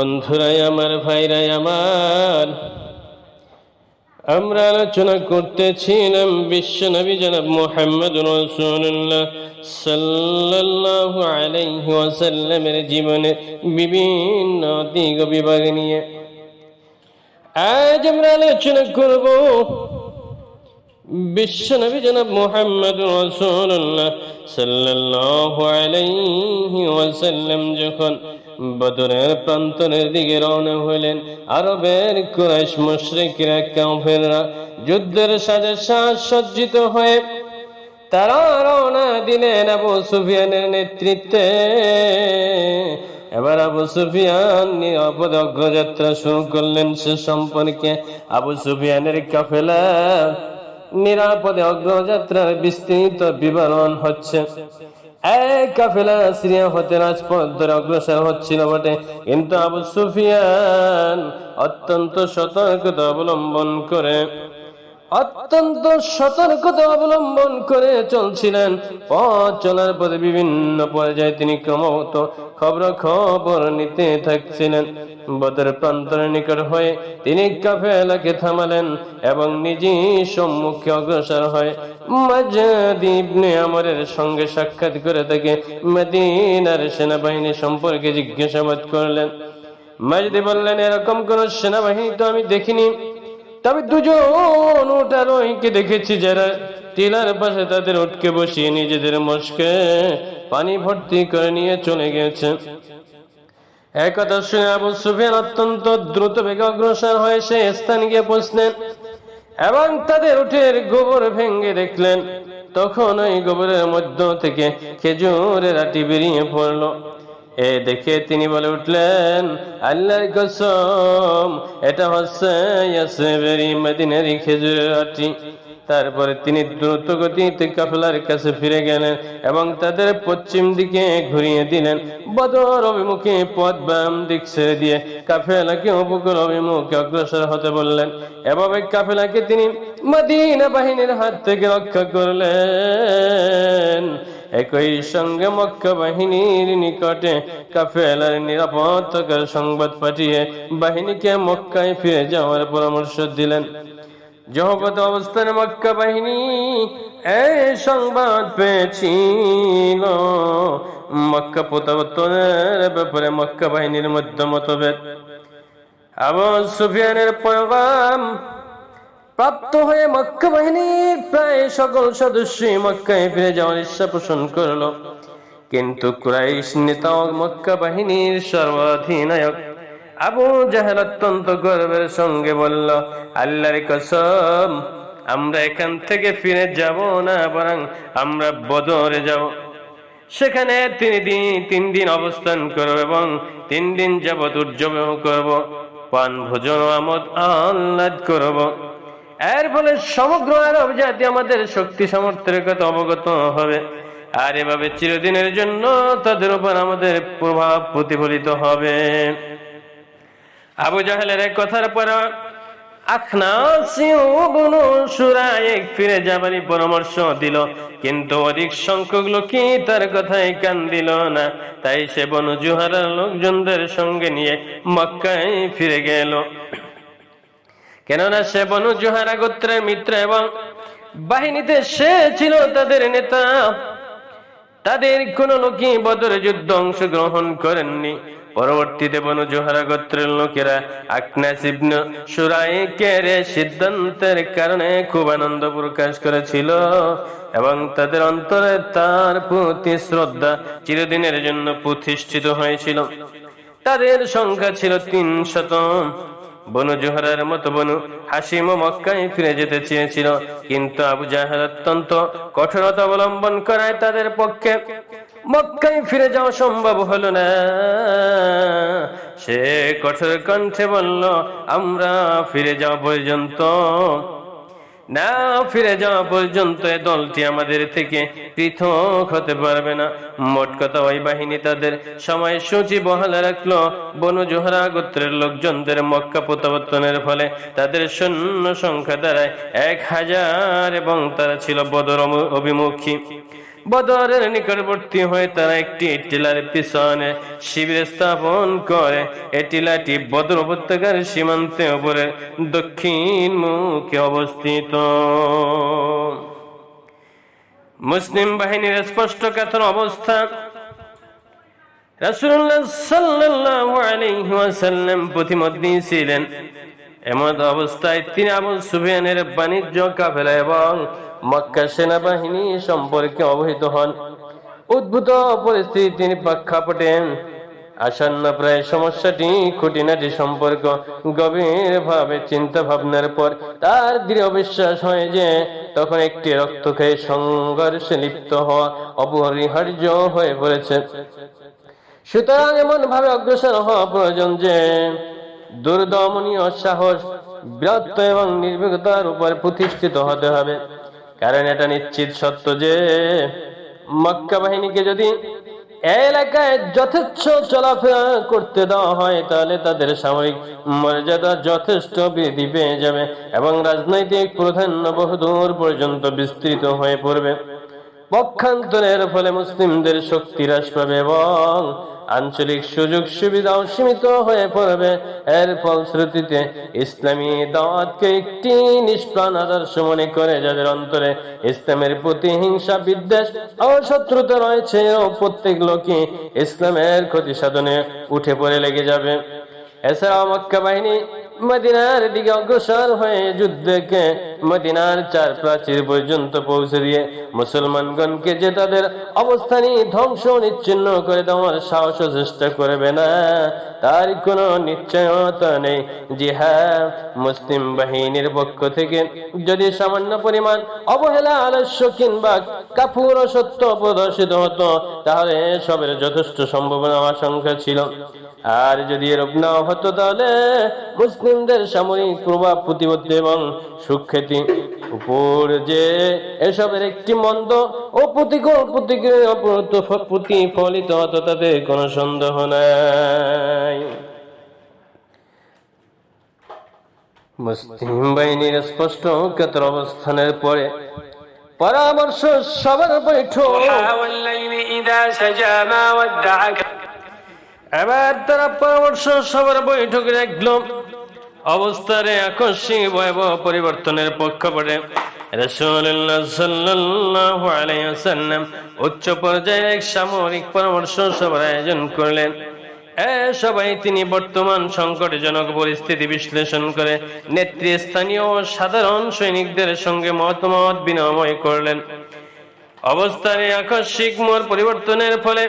বন্ধুরাই আমার, ভাইরাই আমার। আমরা আলোচনা করতেছিলাম বিশ্ব নবী জনাব মোহাম্মদ রসুল্লাহ সাল্লাল্লাহু আলাইহি ওয়াসাল্লামের জীবনের বিভিন্ন ও বিভাগ নিয়ে। আজ আমরা আলোচনা করব বিশ্ব নবী জনাব মোহাম্মদ রসুল্লাহ সাল্লাল্লাহু আলাইহি যখন বদরের প্রান্তরের দিকে রওনা হইলেন আরবের কুরাইশ মুশরিকরা, কাফেররা যুদ্ধের সাজে সাজ সজ্জিত হয়ে তারা রওনা দিলেন আবু সুফিয়ানের নেতৃত্বে। এবার আবু সুফিয়ান নিরাপদ অগ্রযাত্রা শুরু করলেন। সে সম্পর্কে আবু সুফিয়ানের কাফেলা নিরাপদে অগ্রযাত্রার বিস্তৃত বিবরণ হচ্ছে। ধরে হচ্ছিল বটে। কিন্তু সুফিয়ান অত্যন্ত সতর্কতা অবলম্বন করে অত্যন্ত সতর্কতা অবলম্বন করে চলছিলেন। পথ চলার পথে বিভিন্ন পর্যায়ে তিনি ক্রমত খবর খবর নিতে থাকছিলেন। বদর প্রান্তরের নিকট হয়ে তিনি কাফেলাকে থামালেন এবং নিজে সম্মুখে অগ্রসর হয় মাজাদ ইবনে আমরের সঙ্গে সাক্ষাৎ করে তাকে মদিনার সেনাবাহিনী সম্পর্কে জিজ্ঞাসাবাদ করলেন। মাজিদি বললেন, এরকম কোন সেনাবাহিনী তো আমি দেখিনি। তবে দুজন ওটার ওইকে দেখেছি যারা টিলার পাশে তাদের উঠকে বসিয়ে নিজেদের মস্কে পানি ভর্তি করে নিয়ে চলে গেছে। একথা শুনে আবু সুফিয়ান অত্যন্ত দ্রুত বেগে অগ্রসর হয়ে সে স্থান গিয়ে পৌঁছলেন এবং তাদের উঠের গোবর ভেঙ্গে দেখলেন। তখন ওই গোবরের মধ্য থেকে খেজুরের আটি বেরিয়ে পড়ল। এ দেখে তিনি বলে উঠলেন, আল্লাহর কসম, এটা হচ্ছে মদিনারি খেজুরের আটি তারপরে তিনি দ্রুত গতিতে কাফেলার কাছে ফিরে গেলেন এবং তাদের পশ্চিম দিকে ঘুরিয়ে দিলেন। বদর অভিমুখে পথ বাম দিক ছেড়ে দিয়ে কাফেলাকে উপকূল অভিমুখে অগ্রসর হতে বললেন। এভাবে কাফেলাকে তিনি মদিনা বাহিনীর হাত থেকে রক্ষা করলেন। একই সঙ্গে মক্কা বাহিনীর নিকটে কাফেলার নিরাপত্তার সংবাদ পাঠিয়ে বাহিনীকে মক্কায় ফিরে যাওয়ার পরামর্শ দিলেন। জহবত অবস্থানে মক্কা বাহিনী এই সংবাদ পেয়েছিল। মক্কা প্রত্যাবর্তনের ব্যাপারে মক্কা বাহিনীর মধ্যে মতভেদ। আবু সুফিয়ানের পয়গাম প্রাপ্ত হয়ে মক্কা বাহিনীর প্রায় সকল সদস্যই মক্কায় ফিরে যাওয়ার ইচ্ছা পোষণ করল। কিন্তু কুরাইশ নেতা মক্কা বাহিনীর সর্বাধিনায়ক আবু জাহেল অত্যন্ত গর্বের সঙ্গে বলল, আল্লাহর কসম, আমরা এখান থেকে ফিরে যাব না, বরং আমরা বদরে যাব। সেখানে তিনি দিন, তিন দিন অবস্থান করব এবং তিন দিন যাবত উদযাপন করব পান ভোজন আমোদ আহ্লাদ করব। এর ফলে সমগ্র আরব জাতি আমাদের শক্তি সামর্থ্যের কথা অবগত হবে। আর এভাবে চিরদিনের জন্য তাদের উপর আমাদের প্রভাব প্রতিফলিত হবে। আবু জাহেলের এক কথার পর ফিরে যাবারই পরামর্শ দিল। কিন্তু অধিক সংখ্যক লোকই তার কথায় কান দিল না। তাই সে বনু জুহারার লোকজনদের সঙ্গে নিয়ে মক্কায় ফিরে গেল। কেননা সে বনু জোহারা গোত্রের মিত্র এবং বাহিনীতে সে ছিল তাদের নেতা। তাদের কোন লোকই বদরে যুদ্ধ অংশগ্রহণ করেননি। পরবর্তীতে বনু জোহারা গোত্রের লোকেরা আকনাস ইবনে সুরাইকের সিদ্ধান্তের কারণে খুব আনন্দ প্রকাশ করেছিল এবং তাদের অন্তরে তার প্রতি শ্রদ্ধা চিরদিনের জন্য প্রতিষ্ঠিত হয়েছিল। তাদের সংখ্যা ছিল তিন শত। বনু জোহরার মত বনু হাসিম ও মক্কায় ফিরে যেতে চেয়েছিল। কিন্তু আবু জাহর অত্যন্ত কঠোরতা অবলম্বন করায় তাদের পক্ষে মক্কায় ফিরে যাওয়া সম্ভব হল না। সে কঠোর কণ্ঠে বলল, আমরা ফিরে যাওয়া পর্যন্ত না, ফিরে যাওয়া পর্যন্ত এ দলটি আমাদের থেকে পৃথক হতে পারবে না। মোট কথা, ওই বাহিনী তাদের সময় সূচি বহাল রাখল। বনু জোহরা গোত্রের লোকজনদের মক্কা প্রত্যাবর্তনের ফলে তাদের সৈন্য সংখ্যা দ্বারায় এক হাজার এবং তারা ছিল বদর অভিমুখী। বদরের নিকটবর্তী হয়ে তারা একটি টিলার পিছনে শিবির স্থাপন করে। এই টিলাটি বদর উপত্যকার সীমান্তে উপরে দক্ষিণ মুখে অবস্থিত। মুসলিম বাহিনীর স্পষ্ট কাতর অবস্থা। রাসূলুল্লাহ সাল্লাল্লাহু আলাইহি ওয়াসাল্লাম প্রতিমধ্যে ছিলেন। এমন অবস্থায় তিনি আবু সুফিয়ানের বাণিজ্য কাফেলা এবং মক্কা সেনাবাহিনী সম্পর্কে অবহিত হন। উদ্ভূত পরিস্থিতি তিনি প্রেক্ষাপটেন আসন্ন প্রায় সমস্যাটি খুঁটিনাটি সম্পর্ক গভীর ভাবে চিন্তা ভাবনার পর তার দৃঢ় বিশ্বাস হয় যে তখন একটি রক্তক্ষয়ী সংঘর্ষে লিপ্ত হওয়া অপরিহার্য হয়ে পড়েছে। সুতরাং এমন ভাবে অগ্রসর হওয়া প্রয়োজন যে দুর্দমনীয় সাহস, বীরত্ব এবং নির্ভীকতার উপর প্রতিষ্ঠিত হতে হবে। কারণ এটা নিশ্চিত সত্য যে মক্কা বাহিনীকে যদি এলাকায় যথেচ্ছ চলাফেরা করতে দেওয়া হয়, তাহলে তাদের সামরিক মর্যাদা যথেষ্ট বৃদ্ধি পেয়ে যাবে এবং রাজনৈতিক প্রাধান্য বহুদূর পর্যন্ত বিস্তৃত হয়ে পড়বে। পক্ষান্তরের ফলে মুসলিমদের শক্তি হ্রাস পাবে এবং আঞ্চলিক সুযোগ সুবিধাও সীমিত হয়ে পড়বে। এর ফলশ্রুতিতে ইসলামী দাওয়াতকে একটি নিষ্প্রাণ আদর্শ মনে করে যাদের অন্তরে ইসলামের প্রতি হিংসা, বিদ্বেষ ও শত্রুতা রয়েছে, ও প্রত্যেক লোকই ইসলামের ক্ষতি সাধনে উঠে পড়ে লেগে যাবে। এছাড়াও মক্কা বাহিনী মদিনার দিকে অগ্রসর হয়ে যুদ্ধকে মদিনার চার প্রাচীর পর্যন্ত পৌঁছে দিয়ে মুসলমানগণকে যে তাদের অবস্থানই ধ্বংস নিচ্ছিন্ন করে দেওয়ার সাহস চেষ্টা করবে না, তার কোনো নিশ্চয়তা নেই। যে হ্যাঁ মুসলিম বাহিনীর পক্ষ থেকে যদি সামান্য পরিমাণ অবহেলা, আলস্য কিংবা কাপুর সত্য প্রদর্শিত হতো, তাহলে সবের যথেষ্ট সম্ভাবনা আশঙ্কা ছিল। আর যদি এরূপ না হতো, তাহলে মুসলিমদের সামরিক প্রভাব প্রতিপত্তি এবং সুখ্যাতি উপর যে এসবের একটি মন্দ ও প্রতিকূল প্রতিক্রিয়া প্রতিফলিত হতো, তাতে কোনো সন্দেহ নাই। মুসলিম বাহিনীর স্পষ্ট কাতর অবস্থানের পরে পরামর্শ সবার বৈঠো এবার তারা পরামর্শ সবার বৈঠক রাখল অবস্থারে আকস্মিক ভয়াবহ পরিবর্তনের পক্ষ পড়ে উচ্চ পর্যায়ে এক সামরিক পরামর্শ সভার আয়োজন করলেন। সবাই তিনি বর্তমান সংকটজনক পরিস্থিতি বিশ্লেষণ করে নেতৃস্থানীয় সাধারণ সৈনিকদের সঙ্গে মতামত বিনিময় করলেন। অবস্থার এই আকস্মিক মোড় পরিবর্তনের ফলে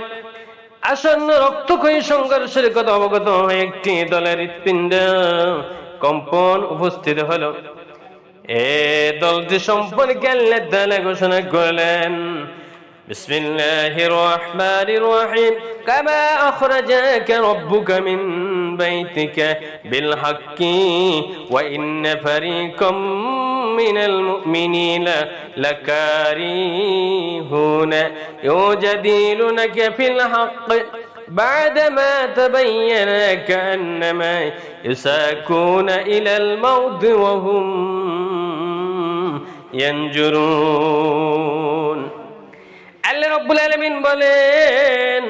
আসন্ন রক্তক্ষয়ী সংঘর্ষের কথা অবগত একটি দলের হৃৎপিণ্ড কম্পন উপস্থিত হলো। এ দলটি সম্পর্কে ঘোষণা করলেন بسم الله الرحمن الرحيم. كما أخرجك ربك من بيتك بالحق وإن فريقا من المؤمنين لكارهون. يجادلونك في الحق بعدما تبين كأنما يساكون إلى الموت وهم ينجرون. আল্লাহ রব্বুল আলমিন বলেন,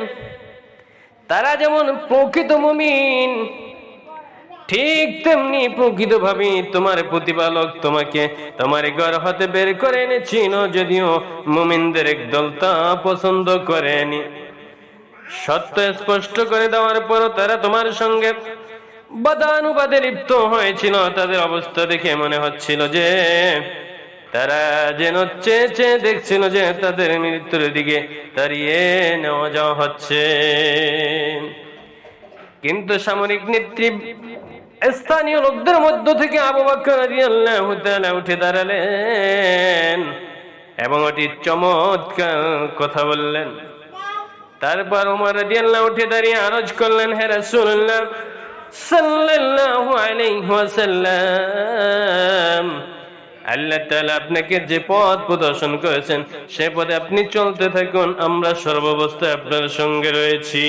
তারা যেমন প্রকৃত মুমিন, ঠিক তেমনি প্রকৃত ভাবে তোমার প্রতিপালক তোমাকে তোমার ঘর হতে বের করে এনেছিল, যদিও মুমিনদের একদল তা পছন্দ করেনি। সত্য স্পষ্ট করে দেওয়ার পরও তারা তোমার সঙ্গে বাদানুবাদে লিপ্ত হয়েছিল। তাদের অবস্থা দেখে মনে হচ্ছিল যে তারা যেন চেয়ে চেয়ে দেখছিল যে তাদের মৃত্যুর দিকে তাড়িয়ে নেওয়া যাওয়া হচ্ছে। কিন্তু সামরিক নেত্রী স্থানীয় লোকদের মধ্য থেকে আবু তাআলা উঠে দাঁড়ালেন এবং অতি চমৎকার কথা বললেন। তারপর উমর রাদিয়াল্লাহু উঠে দাঁড়িয়ে আরজ করলেন, হে রাসূলুল্লাহ, সাল্লাল্লাহু আলাইহি ওয়াসাল্লাম আল্লাহ তাআলা আপনাকে যে পথ প্রদর্শন করেছেন সে পথে আপনি চলতে থাকুন আমরা সর্বাবস্থায় আপনার সঙ্গে রয়েছি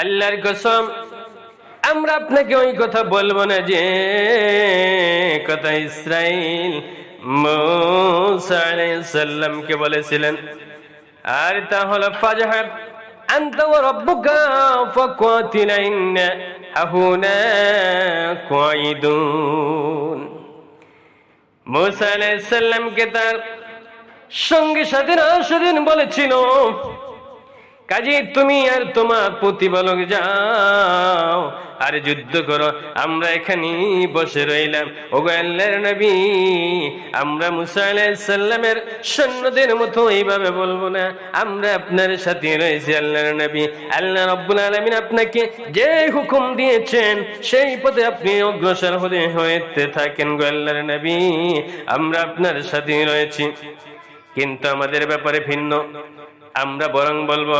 আল্লাহর কসম আমরা আপনাকে ওই কথা বলবো না যে কথা ইসরাইল মুসা আলাইহিস সালামকে বলেছিলেন আর তা হলো ফাজহাব أنت وربك فقاتلا إنا هنا قاعدون মুসা আলাইহিস সালামকে তার সঙ্গে সাথে সেদিন বলেছিল কাজে তুমি আর তোমার প্রতিপালক যাও। আর যুদ্ধ করো, আমরা এখানে বসে রইলাম। ও গো আল্লাহর নবী, আমরা মুসা আলাইহিস সালামের সৈন্যদের মতো এইভাবে বলব না, আমরা আপনার সাথে রয়েছি আল্লাহর নবী। আল্লাহ রাব্বুল আলামিন আপনাকে যে হুকুম দিয়েছেন, সেই পথে আপনি অগ্রসর হতে হইতে থাকেন গো আল্লাহর নবী। আমরা আপনার সাথে রয়েছি। কিন্তু আমাদের ব্যাপারে ভিন্ন। আমরা বরং বলব,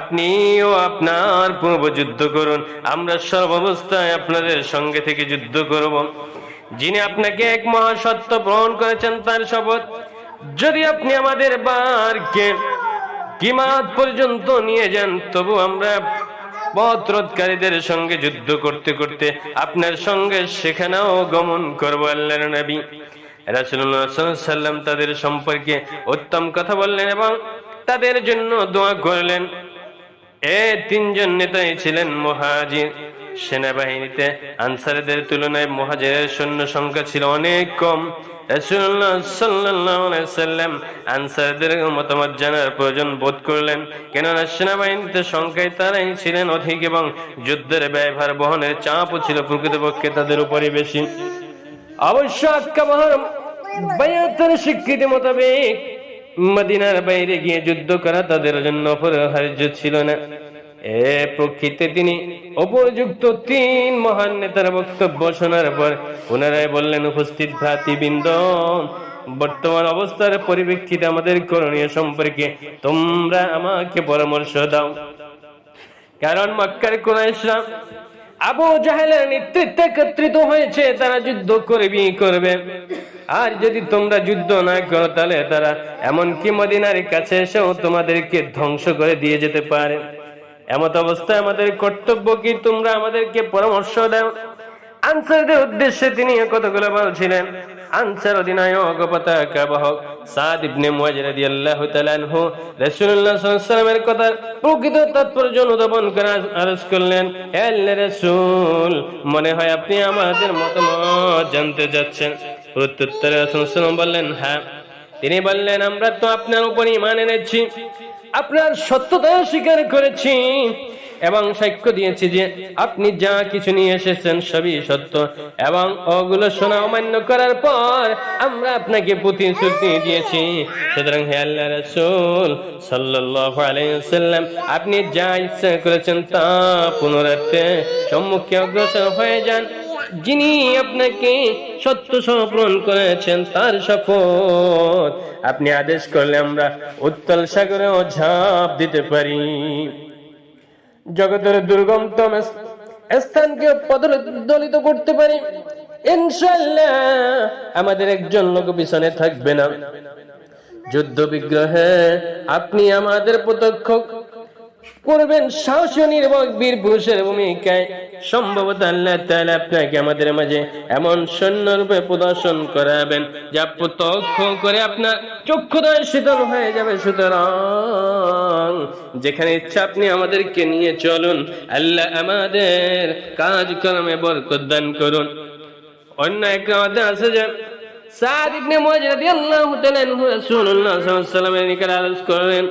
আপনিও আপনার পূর্ব যুদ্ধ করুন, আমরা সর্বাবস্থায় আপনাদের সঙ্গে থেকে যুদ্ধ করব। যিনি আপনাকে এক মহাসত্য গ্রহণ করেছেন তার শপথ। যদি আপনি আমাদের বারকে কিমাত পর্যন্ত নিয়ে যান, তবু আমরা পথরোধকারীদের সঙ্গে যুদ্ধ করতে করতে আপনার সঙ্গে সেখানেও গমন করব আল্লাহর নবী। সাল্লাল্লাহু সাল্লাম তাদের সম্পর্কে উত্তম কথা বললেন এবং তাদের জন্য দোয়া করলেন। এ তিনজন নেতাই ছিলেন মুহাজির। সেনাবাহিনীতে আনসারদের তুলনায় মুহাজিরের সৈন্য সংখ্যা ছিল অনেক কম। জানার প্রয়োজন বোধ করলেন। কেননা সংখ্যায় তারাই ছিলেন অধিক এবং যুদ্ধের বহনের ছিল প্রকৃতপক্ষে তাদের বেশি। অবশ্য স্বীকৃতি মোতাবেক মদিনার বাইরে গিয়ে যুদ্ধ করা তাদের জন্য অপরিহার্য ছিল না। এ প্রকৃতি তিনি উপযুক্ত তিন মহান নেতার বক্তব্য শোনার পর পুনরায় বললেন, উপস্থিত ভ্রাতৃবৃন্দ বর্তমান অবস্থার পরিপ্রেক্ষিতে আমাদের করণীয় সম্পর্কে তোমরা আমাকে পরামর্শ দাও। কারণ মক্কার কুরাইশরা আবু জাহেলের নেতৃত্বে একত্রিত হয়েছে, তারা যুদ্ধ করবি করবে। আর যদি তোমরা যুদ্ধ না করো, তাহলে তারা এমনকি মদিনার কাছে এসেও তোমাদেরকে ধ্বংস করে দিয়ে যেতে পারে। এমত অবস্থায় আমাদের কর্তব্য কি? তোমরা আমাদেরকে পরামর্শ দাও। আনসারদের উদ্দেশ্যে তিনি কতগুলো বলছিলেন। আনসার অধিনায়ক পতাকা বাহক সাদ ইবনে মুয়াজ রাদিয়াল্লাহু তাআলা আনহু রাসূলুল্লাহ সাল্লাল্লাহু আলাইহি ওয়াসাল্লামের কথা প্রকৃত তাৎপর্য অনুধাবন করে আরজ করলেন, হে রাসূল, মনে হয় আপনি আমাদের মতামত জানতে যাচ্ছেন। প্রত্যুত্তরে রাসূল বললেন হ্যাঁ। তিনি বললেন, আমরা তো আপনার উপর ঈমান এনেছি, আপনার সত্যতা স্বীকার করেছি এবং সাক্ষ্য দিয়েছি যে আপনি যা কিছু নিয়ে এসেছেন সবই সত্য। এবং ওগুলো শোনা অমান্য করার পর আমরা আপনাকে প্রতিশ্রুতি দিয়েছি। সুতরাং হে আল্লাহ রাসূল সাল্লাল্লাহু আলাইহি ওয়াসাল্লাম, আপনি যা ইচ্ছা করেছেন তা পুনরাতে সম্মুখে অগ্রসর হয়ে যান। যিনি আপনাকে সত্য সমর্পণ করেছেন তার শপথ। আপনি আদেশ করলে আমরা উত্তল সাগরেও ঝাঁপ দিতে পারি। জগতের দুর্গমতম স্থানকে পদলিত করতে পারি। ইনশাল্লাহ আমাদের একজন লোক পিছনে থাকবে না। যুদ্ধ বিগ্রহে আপনি আমাদের প্রত্যক্ষ করবেন সাহসী নির্ভর বীর পুরুষের ভূমিকায়। সম্ভবত আল্লাহ তাআলা আপনাকে আমাদের মাঝে এমন সৈন্যরূপে প্রদর্শন করাবেন, যা প্রত্যক্ষ করে আপনার চক্ষুদয় শীতল হয়ে যাবে। সুতরাং যেখানে ইচ্ছা আপনি আমাদেরকে নিয়ে চলুন, আল্লাহ আমাদের কাজকর্মে বরকত দান করুন। অন্য মধ্যে আছে যে, সাদ ইবনে মুয়াজ রাদিয়াল্লাহু তাআলা রাসূলুল্লাহ সাল্লাল্লাহু আলাইহি ওয়াসাল্লামের নিকট আরজ করলেন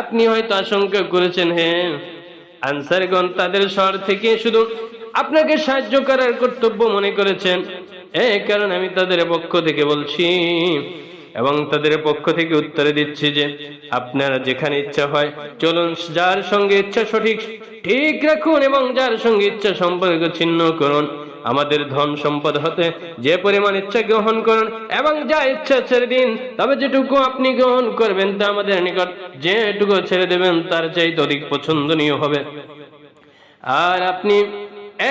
আপনি হয়তো আশঙ্কা করেছেন হ্যাঁ আনসারগণ, তাদের শহর থেকে শুধু আপনাকে সাহায্য করার কর্তব্য মনে করেছেন। এ কারণ আমি তাদের পক্ষ থেকে বলছি এবং তাদের পক্ষ থেকে উত্তরে দিচ্ছি যে আপনারা যেখানে ইচ্ছা হয় চলুন, যার সঙ্গে ইচ্ছা সঠিক ঠিক রাখুন এবং যার সঙ্গে ইচ্ছা সম্পর্ক ছিন্ন করুন। আমাদের ধন সম্পদ হতে যে পরিমাণ ইচ্ছা গ্রহণ করুন এবং যা ইচ্ছা ছেড়ে দিন, তবে যেটুকু আপনি গ্রহণ করবেন তা আমাদের নিকট যেটুকু ছেড়ে দেবেন, তার চাইতে অধিক পছন্দনীয় হবে। আর আপনি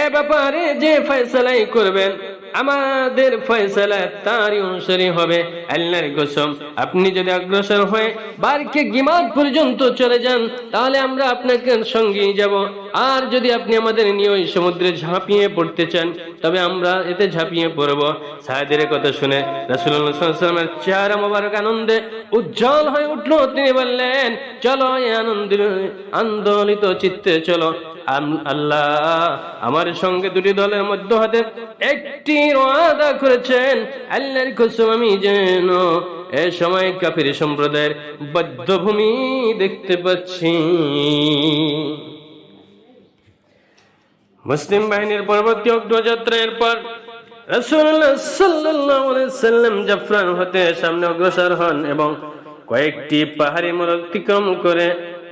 এ ব্যাপারে যে ফেসলাই করবেন আমাদের ফয়সালা তারই অনুসারী হবে আল্লাহর কসম। আপনি যদি অগ্রসর হয়ে বারকে গিমাদ পর্যন্ত চলে যান, তাহলে আমরা আপনাকে সঙ্গে যাব। আর যদি আপনি আমাদের নিয়ে ওই সমুদ্রে ঝাঁপিয়ে পড়তে চান, তবে আমরা এতে ঝাঁপিয়ে পড়ব। সাহেদের কথা শুনে রাসুল্লাহ চেহারা মোবারক আনন্দে উজ্জ্বল হয়ে উঠল। তিনি বললেন, চলো আনন্দের, আন্দোলিত চিত্তে চলো। আল্লাহ, আমার সঙ্গে দুটি দলের মধ্য হতে একটি ওয়াদা করেছেন, আল্লাহর কসম আমি যেন এ সময় কাফির সম্প্রদায়ের বদ্ধভূমি দেখতে পাচ্ছি। মুসলিম বাহিনীর পরবর্তী অগ্রযাত্রার পর আলাইহি সাল্লাম জাফরান হতে সামনে অগ্রসর হন এবং কয়েকটি পাহাড়ি মোড় অতিক্রম করে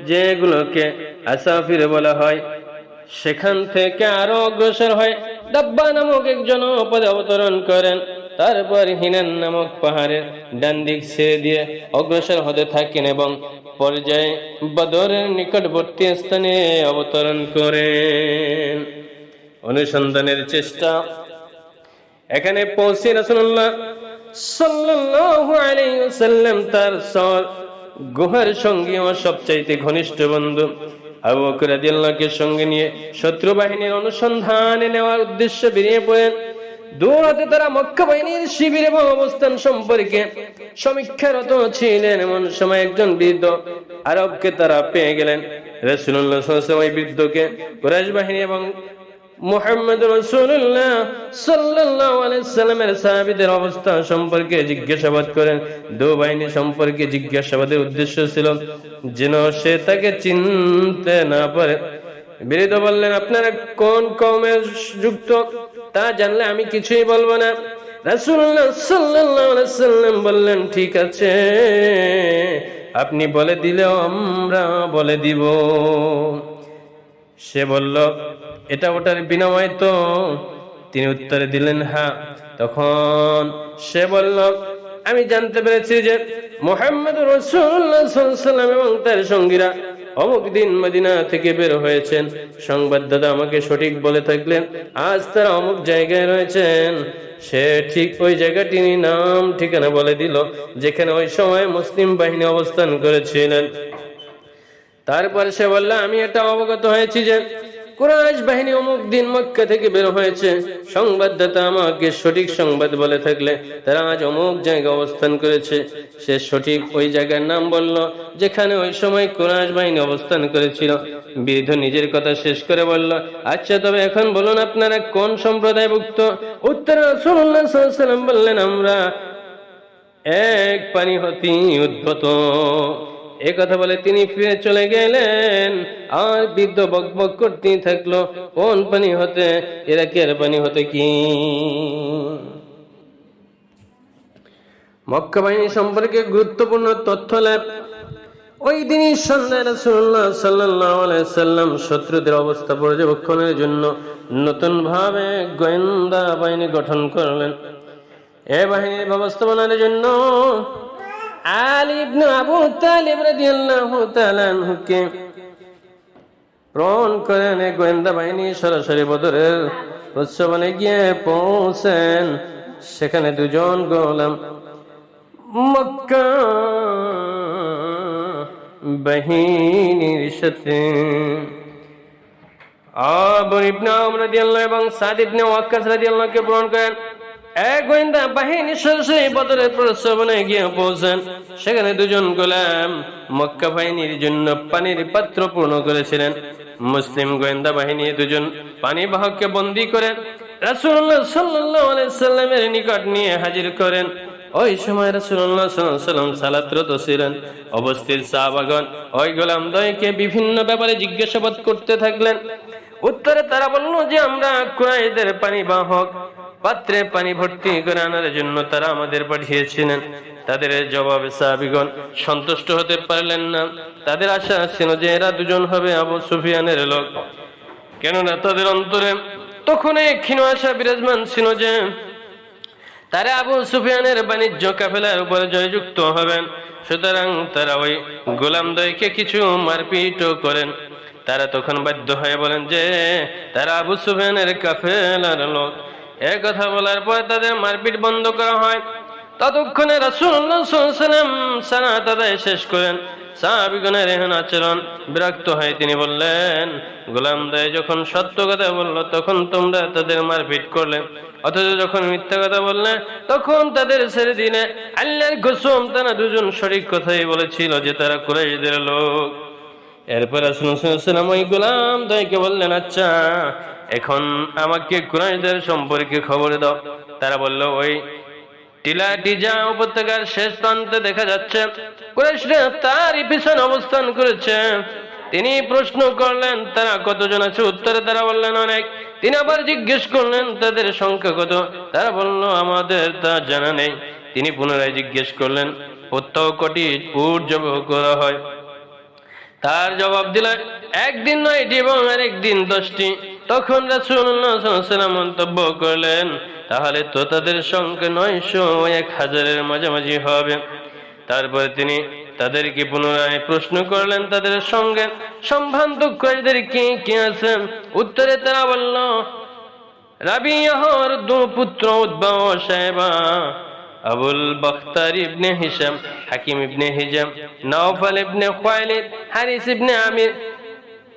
যেগুলোকে আসাফির বলা হয়, সেখান থেকে আরও অগ্রসর হয়। ডাব্বা নামক একজন পদে অবতরণ করেন। তারপর হিনান নামক পাহাড়ের ডান দিক ছেড়ে দিয়ে অগ্রসর হতে থাকেন এবং পর্যায়ে বদরের নিকটবর্তী স্থানে অবতরণ করেন। অনুসন্ধানের চেষ্টা। এখানে পৌঁছে রাসূলুল্লাহ সাল্লাল্লাহু আলাইহি ওয়াসাল্লাম তার সর গুহার সঙ্গী ও সবচাইতে ঘনিষ্ঠ বন্ধু আবু বকর সঙ্গে নিয়ে শত্রু বাহিনীর অনুসন্ধানে নেওয়ার উদ্দেশ্যে বেরিয়ে পড়েন দৌড়াতে তারা মক্কা বাহিনীর শিবির এবং অবস্থান সম্পর্কে সমীক্ষারত ছিলেন এমন সময় একজন বৃদ্ধ আরবকে তারা পেয়ে গেলেন। রসুল্লাহ বৃদ্ধকে কুরাইশ বাহিনী এবং মুহাম্মদ আলাইহি সাল্লামের সাহাবীদের অবস্থা সম্পর্কে জিজ্ঞাসাবাদ করেন। দু বাহিনী সম্পর্কে জিজ্ঞাসাবাদের উদ্দেশ্য ছিল যেন সে তাকে চিনতে না পারে। বিরিদ বললেন, আপনারা কোন কওমের যুক্ত? তা জানলে আমি কিছুই বলব না। সাল্লাম বললেন, ঠিক আছে, আপনি বলে দিলেও আমরা বলে দিব। সে বলল, এটা ওটার বিনিময় তো? তিনি উত্তরে দিলেন হ্যাঁ তখন সে বলল, আমি জানতে পেরেছি যে মোহাম্মদ রসুল্লাহ এবং তার সঙ্গীরা অমুক দিন মদিনা থেকে বের হয়েছেন। সংবাদদাতা আমাকে সঠিক বলে থাকলেন, আজ তারা অমুক জায়গায় রয়েছেন। সে ঠিক ওই জায়গাটির নাম ঠিকানা বলে দিল, যেখানে ওই সময় মুসলিম বাহিনী অবস্থান করেছিলেন। তারপর সে বলল, আমি এটা অবগত হয়েছি যে কুরাইশ বাহিনী অমুক দিন মক্কা থেকে বের হয়েছে। সংবাদদাতা আমাকে সঠিক সংবাদ বলে থাকলে তারা আজ অমুক জায়গায় অবস্থান করেছে। সে সঠিক ওই জায়গার নাম বলল, যেখানে ওই সময় কুরাইশ বাহিনী অবস্থান করেছিল। বৃদ্ধ নিজের কথা শেষ করে বলল আচ্ছা তবে এখন বলুন আপনারা কোন সম্প্রদায়ভুক্ত? উত্তরে ওয়াসাল্লাম বললেন, আমরা এক পানি হতি উদ্ভূত। এ কথা বলে তিনি ফিরে চলে গেলেন। আর বৃদ্ধ বক বক করতেই থাকল, কোন পানি হতে? ইরাকের পানি হতে কি? মক্কা বাহিনী সম্পর্কে গুরুত্বপূর্ণ তথ্য লাভ। ওই দিনই সন্ধ্যায় রাসূলুল্লাহ সাল্লাল্লাহু সাল্লাম শত্রুদের অবস্থা পর্যবেক্ষণের জন্য নতুন ভাবে গোয়েন্দা বাহিনী গঠন করলেন। এ বাহিনীর ব্যবস্থাপনার জন্য আলী ইবনে আবু তালিব রাদিয়াল্লাহু তাআলা প্রেরণ করেন গোয়েন্দা বাহিনী সরাসরি বদরের উৎসবনে গিয়ে পৌঁছেন। সেখানে দুজন গোলাম মক্কা বাহিনীর সাথে। আবু ইবনে আমর রাদিয়াল্লাহু এবং সাদ ইবনে ওয়াক্কাস রাদিয়াল্লাহুকে প্রেরণ করেন। গোয়েন্দা বাহিনী সরাসরি বদরের প্রসবনে গিয়ে পৌঁছান। সেখানে দুজন গোলাম মক্কা বাহিনীর জন্য পানির পাত্র পূর্ণ করেছিলেন। মুসলিম গোয়েন্দা বাহিনী দুজন পানি বাহককে বন্দী করে রাসূলুল্লাহ সাল্লাল্লাহু সাল্লামের নিকট নিয়ে হাজির করেন। ওই সময় আলাইহি সাল্লাম সালাতরত ছিলেন। অবস্থিত সাহাবাগণ ওই গোলাম দ্বয়কে বিভিন্ন ব্যাপারে জিজ্ঞাসাবাদ করতে থাকলেন। উত্তরে তারা বলল যে, আমরা কুরাইদের পানি বাহক পাত্রে পানি ভর্তি করে আনার জন্য তারা আমাদের পাঠিয়েছিলেন। তাদের জবাবে, সাহাবিগণ, সন্তুষ্ট হতে পারলেন না। তাদের আশা ছিল যে এরা দুজন হবে আবু সুফিয়ানের লোক। কেননা তাদের অন্তরে তখন এই ক্ষীণ আশা বিরাজমান ছিল যে তারা আবু সুফিয়ানের বাণিজ্য কাফেলার উপরে জয়যুক্ত হবেন। সুতরাং তারা ওই গোলামদয়কে কিছু মারপিটও করেন। তারা তখন বাধ্য হয়ে বলেন যে তারা আবু সুফিয়ানের কাফেলার লোক। এ কথা বলার পর তাদের মারপিট বন্ধ করা হয়। ততক্ষণে ওয়াসাল্লাম সালাত আদায় শেষ করেন। যখন কথা তখন তাদের তাদের দুজন সঠিক কথাই বলেছিল যে তারা কুরাইশদের লোক। এরপর ওই গোলাম দয়কে বললেন আচ্ছা এখন আমাকে কুরাইশদের সম্পর্কে খবর দাও। তারা বলল, ওই টিলা টিজা উপত্যকার শেষ প্রান্তে দেখা যাচ্ছে, কুরাইশরা তারই পিছনে অবস্থান করেছে। তিনি প্রশ্ন করলেন, তারা কতজন আছে? উত্তরে তারা বললেন, অনেক। তিনি আবার জিজ্ঞেস করলেন, তাদের সংখ্যা কত? তারা বলল, আমাদের তা জানা নেই। তিনি পুনরায় জিজ্ঞেস করলেন, প্রত্যহ কোটি উট জবাহ করা হয়? তার জবাব দিলেন, একদিন নয়টি এবং আরেকদিন দশটি। তখন রাসূলুল্লাহ মন্তব্য করলেন, তাহলে তো তাদের সংখ্যা নয়শো এক হাজারের মাঝামাঝি হবে। তারপরে তিনি তাদেরকে পুনরায় প্রশ্ন করলেন, তাদের সঙ্গে সম্ভ্রান্ত কয়েদের কি কি আছে? উত্তরে তারা বলল রাবিয়াহর দু পুত্র উদ্ভব সাহেবা, Abul Bakhtar ibn Hisham Hakim ibn Hizam, Nawfal ibn Khalid Harith ibn Amir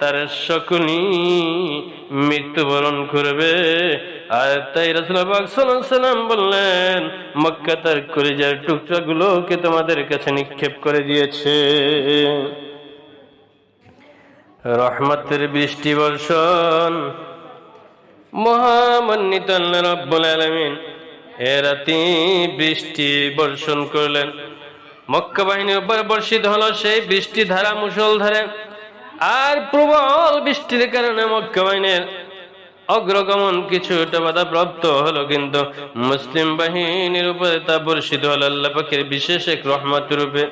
তার শকুনি মৃত্যুবরণ করবে। আর তাই রাসূল পাক সাল্লাল্লাহু সাল্লাম বললেন, মক্কা তার কলিজার টুকরাগুলোকে তোমাদের কাছে নিক্ষেপ করে দিয়েছে। রহমতের বৃষ্টি বর্ষণ। মহামন্বিত আল্লাহ রব্বুল আলামিন এ রাতি বৃষ্টি বর্ষণ করলেন। মক্কা বাহিনীর উপর বর্ষিত হলো সেই বৃষ্টি ধারা মুসলধারে আর প্রবল বৃষ্টির কারণে কিছু অগ্রগমন কিছুটা বাধাপ্রাপ্ত হলো, কিন্তু মুসলিম বাহিনীর উপরে তা বর্ষিত হলো আল্লাহ পাখির বিশেষ এক রহমত রূপে।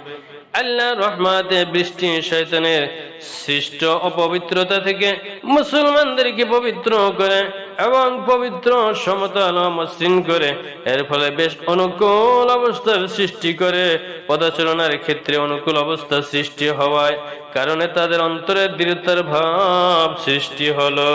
আল্লাহ রহমাতে বৃষ্টি শয়তানের সৃষ্ট অপবিত্রতা থেকে মুসলমানদেরকে পবিত্র করে এবং পবিত্র সমতল মসৃণ করে, এর ফলে বেশ অনুকূল অবস্থার সৃষ্টি করে। পদাচরণের ক্ষেত্রে অনুকূল অবস্থা সৃষ্টি হওয়ায় কারণে তাদের অন্তরের দৃঢ়তার ভাব সৃষ্টি হলো।